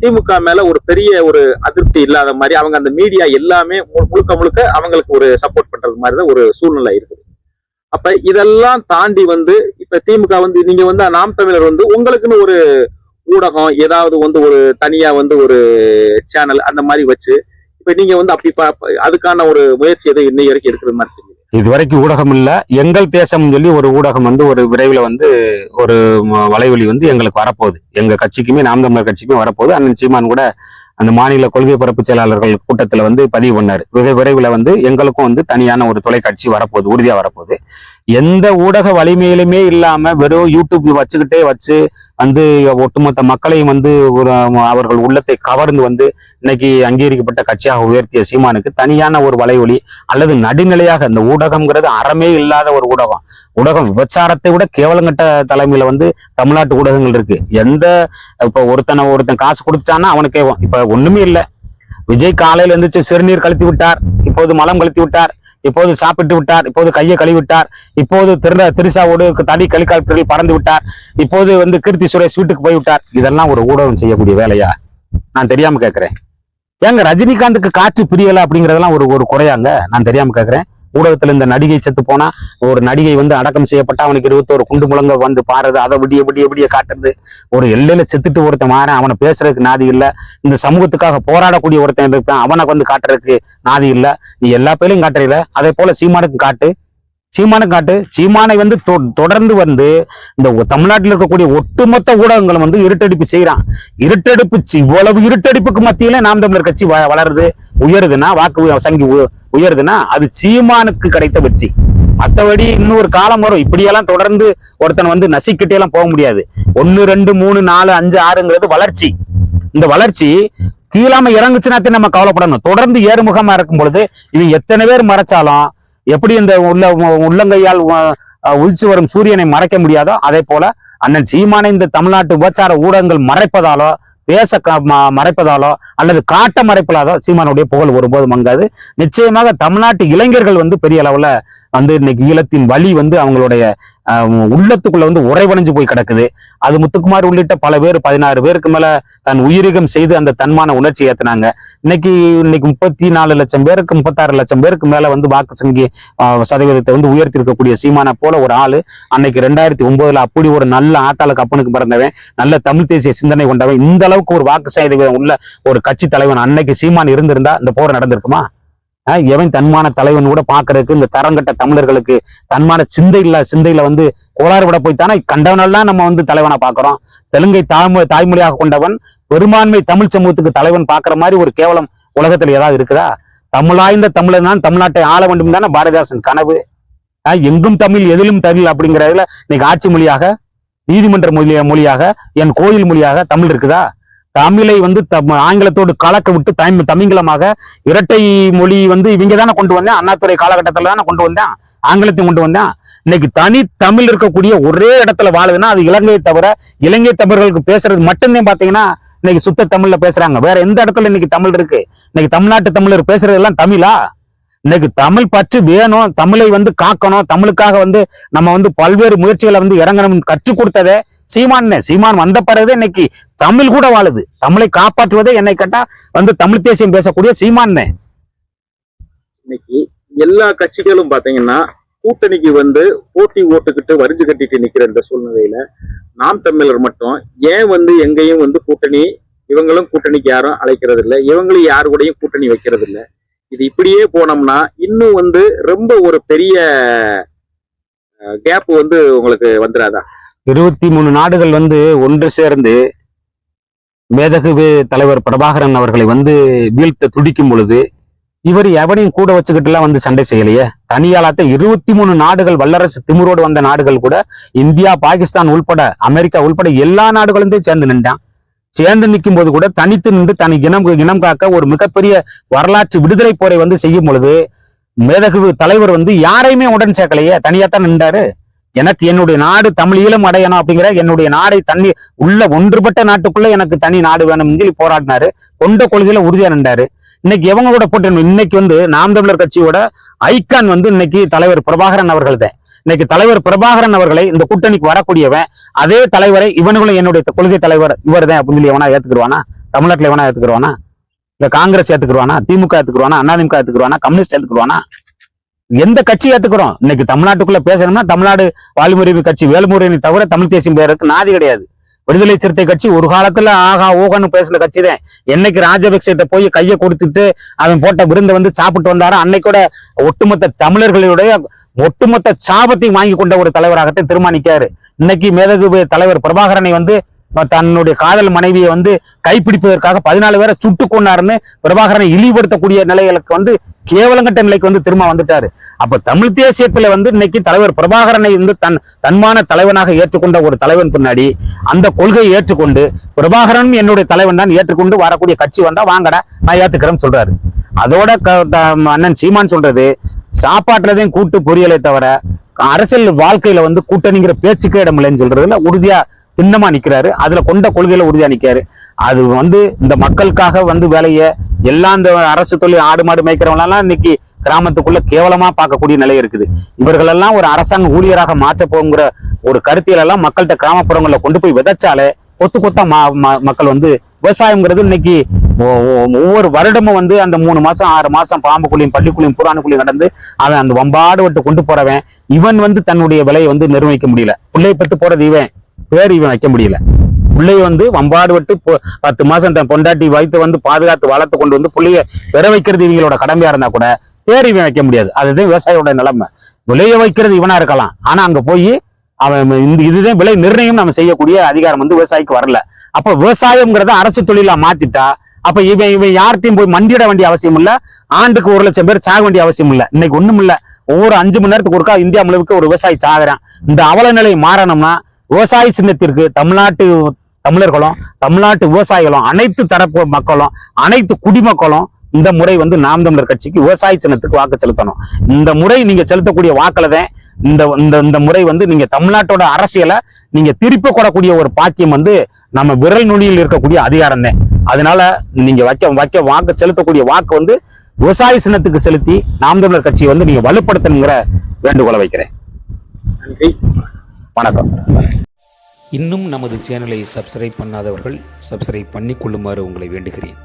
திமுக மேல ஒரு பெரிய ஒரு அதிருப்தி இல்லாத மாதிரி அவங்க அந்த மீடியா எல்லாமே மு- முழுக்க முழுக்க அவங்களுக்கு ஒரு சப்போர்ட் பண்றது மாதிரி தான் ஒரு சூழ்நிலை இருக்குது. அப்ப இதெல்லாம் தாண்டி வந்து இப்ப திமுக வந்து நீங்க வந்து நாம் தமிழர் வந்து உங்களுக்குன்னு ஒரு ஊடகம் ஏதாவது வந்து ஒரு தனியா வந்து ஒரு சேனல் அந்த மாதிரி வச்சு இப்ப நீங்க வந்து அப்படி அதுக்கான ஒரு முயற்சி எதுவும் இன்னை வரைக்கும் இருக்கிற மாதிரி இது இதுவரைக்கும் ஊடகம் இல்ல. எங்கள் தேசம் சொல்லி ஒரு ஊடகம் வந்து ஒரு விரைவில் வந்து ஒரு வலைவலி வந்து எங்களுக்கு வரப்போகுது. எங்க கட்சிக்குமே நாம் தமிழர் கட்சிக்குமே வரப்போகுது. அண்ணன் சீமான் கூட அந்த மாநில கொள்கை பரப்பு செயலாளர்கள் கூட்டத்தில் வந்து பதிவு பண்ணாரு. மிக விரைவில் வந்து எங்களுக்கும் வந்து தனியான ஒரு தொலைக்காட்சி வரப்போகுது உறுதியாக வரப்போகுது. எந்த ஊடக வலிமையிலுமே இல்லாம வெறும் யூடியூப் வச்சுக்கிட்டே வச்சு வந்து ஒட்டுமொத்த மக்களையும் வந்து ஒரு அவர்கள் உள்ளத்தை கவர்ந்து வந்து இன்னைக்கு அங்கீகரிக்கப்பட்ட கட்சியாக உயர்த்திய சீமானுக்கு தனியான ஒரு வலைவலி அல்லது நடுநிலையாக இந்த ஊடகம்ங்கிறது அறமே இல்லாத ஒரு ஊடகம். ஊடகம் விபச்சாரத்தை விட கேவலங்கட்ட தலைமையில வந்து தமிழ்நாட்டு ஊடகங்கள் இருக்கு. எந்த இப்ப ஒருத்தனை ஒருத்தன் காசு கொடுத்துட்டான்னா அவனுக்கே இப்ப ஒண்ணுமே இல்லை. விஜய் காலையில இருந்துச்சு சிறுநீர் கழித்து விட்டார். இப்போது மலம் கழித்து விட்டார். இப்போது சாப்பிட்டு விட்டார் இப்போது கையை கழுவி விட்டார் இப்போது திரு திருசாவோடு தடி கலிகாப்டரில் பறந்து விட்டார் இப்போது வந்து கீர்த்தி சுரேஷ் வீட்டுக்கு போய்விட்டார் இதெல்லாம் ஒரு ஊடகம் செய்யக்கூடிய வேலையா? நான் தெரியாம கேட்கிறேன். ஏங்க ரஜினிகாந்துக்கு காற்று பிரியல அப்படிங்கிறதெல்லாம் ஒரு ஒரு குறையாங்க? நான் தெரியாம கேட்கிறேன். ஊடகத்துல இந்த நடிகை செத்து போனா ஒரு நடிகை வந்து அடக்கம் செய்யப்பட்ட அவனுக்கு இருபத்தோரு குண்டு முழங்க வந்து பாடுறது அதை விடிய விடிய விடிய காட்டுறது ஒரு எல்லையில செத்துட்டு ஒருத்தன் மாறேன் அவனை பேசுறதுக்கு நாதி இல்லை. இந்த சமூகத்துக்காக போராடக்கூடிய ஒருத்தன் இருப்பான் அவனை வந்து காட்டுறதுக்கு நாதி இல்ல. நீ எல்லா பேரையும் காட்டுறீல அதே போல சீமானுக்கும் காட்டு. சீமானுக்கு காட்டு. சீமானை வந்து தொ- தொடர்ந்து வந்து இந்த தமிழ்நாட்டில் இருக்கக்கூடிய ஒட்டுமொத்த ஊடகங்களும் வந்து இருட்டடிப்பு செய்யறான் இருட்டடிப்பு இவ்வளவு இருட்டடிப்புக்கு மத்தியில நாம் தமிழர் கட்சி வ- வளருது உயருதுன்னா வாக்கு சங்கி உயருதுன்னா அது சீமானுக்கு கிடைத்த வெற்றி. மற்றபடி இன்னொரு காலம் வரும். இப்படியெல்லாம் தொடர்ந்து ஒருத்தன் வந்து நசிக்கிட்டே எல்லாம் போக முடியாது. ஒன்னு ரெண்டு மூணு நாலு அஞ்சு ஆறுங்கிறது வளர்ச்சி. இந்த வளர்ச்சி கீழாம இறங்குச்சுனாத்தே நம்ம கவலைப்படணும். தொடர்ந்து ஏறுமுகமா இருக்கும் பொழுது இவன் எத்தனை பேர் மறைச்சாலும் எப்படி இந்த உள்ள உள்ளங்கையால் உதிச்சு வரும் சூரியனை மறைக்க முடியாதோ அதே போல அண்ணன் சீமானை இந்த தமிழ்நாட்டு உபச்சார ஊடகங்கள் மறைப்பதாலோ பேச மறைப்பதாலோ அல்லது காட்ட மறைப்பதாலோ சீமானுடைய புகழ் ஒருபோது மங்காது நிச்சயமாக தமிழ்நாட்டு இளைஞர்கள் வந்து பெரிய அளவுல வந்து இன்னைக்கு ஈழத்தின் வழி வந்து அவங்களுடைய உள்ளத்துக்குள்ள வந்து உறைவடைஞ்சு போய் கிடக்குது. அது முத்துக்குமார் உள்ளிட்ட பல பேர் பதினாறு பேருக்கு மேல தன் உயிரிகம் செய்து அந்த தன்மான உணர்ச்சி ஏத்தினாங்க. இன்னைக்கு இன்னைக்கு முப்பத்தி நாலு லட்சம் பேருக்கு முப்பத்தாறு லட்சம் பேருக்கு மேல வந்து வாக்கு சங்கி சதவீதத்தை வந்து உயர்த்தி இருக்கக்கூடிய சீமானை போல ஒரு ஆளு. அன்னைக்கு ரெண்டாயிரத்தி ஒன்பதுல அப்படி ஒரு நல்ல ஆத்தாளுக்கு அப்பனுக்கு பிறந்தவன் நல்ல தமிழ் தேசிய சிந்தனை கொண்டவன். இந்த அளவுக்கு ஒரு வாக்கு சதவீதம் உள்ள ஒரு கட்சி தலைவன் அன்னைக்கு சீமான் இருந்திருந்தா இந்த போர் நடந்திருக்குமா? எவன் தன்மான தலைவன் கூட பாக்குறதுக்கு இந்த தரங்கட்ட தமிழர்களுக்கு தன்மான சிந்தை இல்ல சிந்தையில வந்து கோளாறு விட போய் கண்டவனெல்லாம் நம்ம வந்து தலைவனா பாக்குறோம் தெலுங்கை தாய்மொழி தாய்மொழியாக கொண்டவன் பெரும்பான்மை தமிழ் சமூகத்துக்கு தலைவன் பாக்குற மாதிரி ஒரு கேவலம் உலகத்துல ஏதாவது இருக்குதா? தமிழாய்ந்த தமிழன் தான் தமிழ்நாட்டை ஆள வேண்டும் தானே பாரதிதாசன் கனவு? ஆஹ் எங்கும் தமிழ் எதிலும் தமிழ் அப்படிங்கிறதுல இன்னைக்கு ஆட்சி மொழியாக நீதிமன்ற மொழிய மொழியாக என் கோயில் மொழியாக தமிழ் இருக்குதா? தமிழை வந்து தம்- ஆங்கிலத்தோடு கலக்க விட்டு தமிழ் தமிங்கிலமாக இரட்டை மொழி வந்து இவங்க தானே கொண்டு வந்தேன். அண்ணாத்துறை காலகட்டத்தில் தானே கொண்டு வந்தேன். ஆங்கிலத்தையும் கொண்டு வந்தேன். இன்னைக்கு தனி தமிழ் இருக்கக்கூடிய ஒரே இடத்துல வாழுதுன்னா அது இலங்கையை தவிர இலங்கை தமிழர்களுக்கு பேசுறது மட்டும்தான் பார்த்தீங்கன்னா இன்னைக்கு சுத்த தமிழ்ல பேசுறாங்க. வேற எந்த இடத்துல இன்னைக்கு தமிழ் இருக்கு? இன்னைக்கு தமிழ்நாட்டு தமிழர் பேசுறது எல்லாம் தமிழா? இன்னைக்கு தமிழ் பற்று வேணும். தமிழை வந்து காக்கணும். தமிழுக்காக வந்து நம்ம வந்து பல்வேறு முயற்சிகளை வந்து இறங்கணும். கற்றுக் கொடுத்ததே சீமான் சீமான் வந்த பிறகு இன்னைக்கு தமிழ் கூட வாழுது. தமிழை காப்பாற்றுவதே என்னை கேட்டா வந்து தமிழ் தேசியம் பேசக்கூடிய சீமான். இன்னைக்கு எல்லா கட்சிகளும் பாத்தீங்கன்னா கூட்டணிக்கு வந்து போட்டி ஓட்டுக்கிட்டு வரிஞ்சு கட்டிட்டு நிக்கிற இந்த சூழ்நிலையில நாம் தமிழர் மட்டும் ஏன் வந்து எங்கேயும் வந்து கூட்டணி இவங்களும் கூட்டணிக்கு யாரும் அழைக்கிறது இல்ல இவங்களும் யாரு கூடயும் கூட்டணி வைக்கிறது இல்லை இது இப்படியே போனோம்னா இன்னும் வந்து ரொம்ப ஒரு பெரிய கேப் வந்து உங்களுக்கு வந்துடாதா இருபத்தி மூணு நாடுகள் வந்து ஒன்று சேர்ந்து மேதகு தலைவர் பிரபாகரன் அவர்களை வந்து வீழ்த்த துடிக்கும் பொழுது இவர் எவனையும் கூட வச்சுக்கிட்டுலாம் வந்து சண்டை செய்யலையே. தனியாலாத்த இருபத்தி மூணு நாடுகள் வல்லரசு திமிரோடு வந்த நாடுகள் கூட இந்தியா பாகிஸ்தான் உள்பட அமெரிக்கா உள்பட எல்லா நாடுகளும் சேர்ந்து நின்றான். சேர்ந்து நிற்கும் போது கூட தனித்து நின்று தனி இனம் இனம் காக்க ஒரு மிகப்பெரிய வரலாற்று விடுதலை போரை வந்து செய்யும் பொழுது மேதகு தலைவர் வந்து யாரையுமே உடன் சேர்க்கலையே. தனியாத்தான் நின்றாரு. எனக்கு என்னுடைய நாடு தமிழ் ஈழம் அடையணும் அப்படிங்கிற என்னுடைய நாடை தண்ணி உள்ள ஒன்றுபட்ட நாட்டுக்குள்ள எனக்கு தனி நாடு வேணும். சொல்லி போராடினாரு. கொண்ட கொள்கையில உறுதியா நின்றாரு இன்னைக்கு இவங்க கூட போட்டு இன்னைக்கு வந்து நாம் தமிழர் கட்சியோட ஐக்கான் வந்து இன்னைக்கு தலைவர் பிரபாகரன் அவர்கள் தான் இன்னைக்கு தலைவர் பிரபாகரன் அவர்களை இந்த கூட்டணிக்கு வரக்கூடியவன் அதே தலைவரை இவனுங்களும் என்னுடைய கொள்கை தலைவர் இவர் தான் அப்படின்னு சொல்லி எவனா ஏத்துக்குருவானா? தமிழ்நாட்டில் எவனா ஏத்துக்குருவானா? இல்ல காங்கிரஸ் ஏத்துக்குருவானா? திமுக ஏத்துக்குருவானா? அதிமுக ஏத்துக்குருவானா? கம்யூனிஸ்ட் ஏத்துக்குருவானா? எந்த கட்சி ஏத்துக்கிறோம்? இன்னைக்கு தமிழ்நாட்டுக்குள்ள பேசணும்னா தமிழ்நாடு வாழ்முறை கட்சி வேலுமுறையை தவிர தமிழ் தேசியம் பேருக்கு நாதி கிடையாது. விடுதலை சிறுத்தை கட்சி ஒரு காலத்துல ஆகா ஓகன்னு பேசின கட்சி தான். என்னைக்கு ராஜபக்சேட்ட போய் கையை கொடுத்துட்டு அவன் போட்ட விருந்தை வந்து சாப்பிட்டு வந்தாரோ அன்னைக்கூட ஒட்டுமொத்த தமிழர்களுடைய ஒட்டுமொத்த சாபத்தையும் வாங்கி கொண்ட ஒரு தலைவராகத்தான் தீர்மானிக்காரு இன்னைக்கு மேதகு தலைவர் பிரபாகரனை வந்து தன்னுடைய காதல் மனைவியை வந்து கைப்பிடிப்பதற்காக பதினாலு பேரை சுட்டு கொண்டாருன்னு பிரபாகரனை இழிவுபடுத்தக்கூடிய நிலைகளுக்கு வந்து கேவலங்கட்ட நிலைக்கு வந்து திரும்ப வந்துட்டாரு. அப்ப தமிழ் தேசியத்துல வந்து இன்னைக்கு தலைவர் பிரபாகரனை வந்து தன் தன்மான தலைவனாக ஏற்றுக்கொண்ட ஒரு தலைவன் பின்னாடி அந்த கொள்கையை ஏற்றுக்கொண்டு பிரபாகரன் என்னுடைய தலைவன் தான் ஏற்றுக்கொண்டு வரக்கூடிய கட்சி வந்தா வாங்கடா நான் ஏத்துக்கிறேன்னு சொல்றாரு. அதோட க- த- அண்ணன் சீமான் சொல்றது சாப்பாட்டுலதையும் கூட்டு பொரியலை தவிர அரசியல் வாழ்க்கையில வந்து கூட்டணிங்கிற பேச்சுக்கே இடமில்லைன்னு சொல்றதுல உறுதியா திண்ணமா நிக்கிறாரு. அதுல கொண்ட கொள்கையில உறுதியா நிக்காரு அது வந்து இந்த மக்களுக்காக வந்து வேலையை எல்லா இந்த அரசு தொழில் ஆடு மாடு மேய்க்கிறவங்களெல்லாம் இன்னைக்கு கிராமத்துக்குள்ள கேவலமா பார்க்கக்கூடிய நிலை இருக்குது. இவர்களெல்லாம் ஒரு அரசாங்க ஊழியராக மாற்ற போங்கிற ஒரு கருத்தியல் எல்லாம் மக்கள்கிட்ட கிராமப்புறங்களில் கொண்டு போய் விதைச்சாலே கொத்து கொத்தா மா- ம- மக்கள் வந்து விவசாயம்ங்கிறது இன்னைக்கு ஒ- ஒவ்வொரு வருடமும் வந்து அந்த மூணு மாசம் ஆறு மாசம் பாம்புக்குள்ளையும் பள்ளிக்குள்ளையும் புறானுக்குள்ளையும் கடந்து அவன் அந்த வம்பாடு விட்டு கொண்டு போறவன். இவன் வந்து தன்னுடைய விலையை வந்து நிர்வகிக்க முடியல. பிள்ளை பத்து போறது இவன். பேர் இவன் வைக்க முடியல. பிள்ளைய வந்து வம்பாடு விட்டு பத்து மாசம் தன் பொண்டாட்டி வைத்து வந்து பாதுகாத்து வளர்த்து கொண்டு வந்து பிள்ளைய பெற வைக்கிறது இவங்களோட கடமையா இருந்தா கூட பேர் இவன் வைக்க முடியாது. அதுதான் விவசாயியோட நிலைமை. விளைய வைக்கிறது இவனா இருக்கலாம். ஆனா அங்க போய் அவன் இந்த இதுதான் விலை நிர்ணயம் நம்ம செய்யக்கூடிய அதிகாரம் வந்து விவசாயிக்கு வரல. அப்ப விவசாயம்ங்கிறத அரசு தொழிலா மாத்திட்டா அப்ப இவன் இவன் யார்கிட்டையும் போய் மண்டியிட வேண்டிய அவசியம் இல்ல. ஆண்டுக்கு ஒரு லட்சம் பேர் சாக வேண்டிய அவசியம் இல்ல. இன்னைக்கு ஒண்ணும் இல்ல ஒவ்வொரு அஞ்சு மணி நேரத்துக்கு ஒருக்கா இந்தியா முழுக்க ஒரு விவசாயி சாகுறான். இந்த அவல நிலை மாறணும்னா விவசாய சின்னத்திற்கு தமிழ்நாட்டு தமிழர்களும் தமிழ்நாட்டு விவசாயிகளும் அனைத்து தரப்பு மக்களும் அனைத்து குடிமக்களும் இந்த முறை வந்து நாம் தமிழர் கட்சிக்கு விவசாய சின்னத்துக்கு வாக்கு செலுத்தணும். இந்த முறை நீங்க செலுத்தக்கூடிய வாக்குல தான் இந்த இந்த இந்த முறை வந்து நீங்க தமிழ்நாட்டோட அரசியலை நீங்க திருப்பி கொடக்கூடிய ஒரு பாக்கியம் வந்து நம்ம விரல் நுனியில் இருக்கக்கூடிய அதிகாரம் தான் அதனால நீங்க வைக்க வைக்க வாக்கு செலுத்தக்கூடிய வாக்கு வந்து விவசாய சின்னத்துக்கு செலுத்தி நாம் தமிழர் கட்சியை வந்து நீங்க வலுப்படுத்தணுங்கிற வேண்டுகோளை வைக்கிறேன். நன்றி. வணக்கம். இன்னும் நமது சேனலை சப்ஸ்கிரைப் பண்ணாதவர்கள் சப்ஸ்கிரைப் பண்ணிக்கொள்ளுமாறு உங்களை வேண்டுகிறேன்.